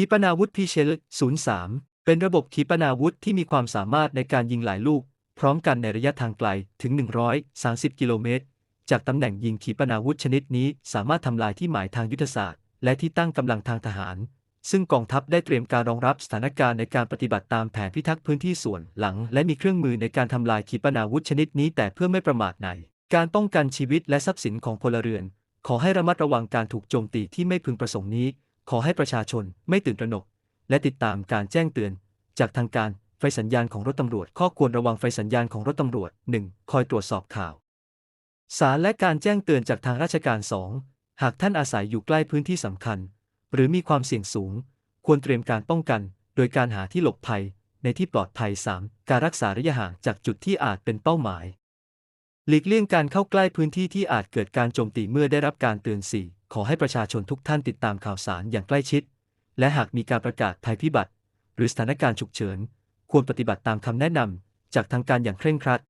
ขีปนาวุธพีเชล 03 เป็นระบบขีปนาวุธที่มีความสามารถในการยิงหลายลูก พร้อมกันในระยะทางไกลถึง 130 กิโลเมตร จากตำแหน่งยิงขีปนาวุธชนิดนี้สามารถทำลายที่หมายทางยุทธศาสตร์ และที่ตั้งกำลังทางทหาร ซึ่งกองทัพได้เตรียมการรองรับสถานการณ์ในการปฏิบัติตามแผนพิทักษ์พื้นที่ส่วนหลัง และมีเครื่องมือในการทำลายขีปนาวุธชนิดนี้แต่เพื่อไม่ประมาทในการป้องกันชีวิตและทรัพย์สินของพลเรือน ขอให้ระมัดระวังการถูกโจมตีที่ไม่พึงประสงค์นี้ ขอให้ประชาชนไม่ตื่นตระหนก และติดตามการแจ้งเตือน จากทางการไฟสัญญาณของรถตำรวจ ข้อควรระวังไฟสัญญาณของรถตำรวจ 1. คอยตรวจสอบข่าว สารและการแจ้งเตือนจากทางราชการ 2. หากท่านอาศัยอยู่ใกล้พื้นที่สำคัญ หรือมีความเสี่ยงสูง ควรเตรียมการป้องกัน โดยการหาที่หลบภัย ในที่ปลอดภัย 3. การรักษาระยะห่างจากจุดที่อาจเป็นเป้าหมาย หลีกเลี่ยงการเข้าใกล้พื้นที่ที่อาจเกิดการโจมตีเมื่อได้รับการเตือน 4. ขอให้ประชาชนทุกท่านติดตามข่าวสารอย่างใกล้ชิด และหากมีการประกาศภัยพิบัติ หรือสถานการณ์ฉุกเฉิน ควรปฏิบัติตามคำแนะนำจากทางการอย่างเคร่งครัด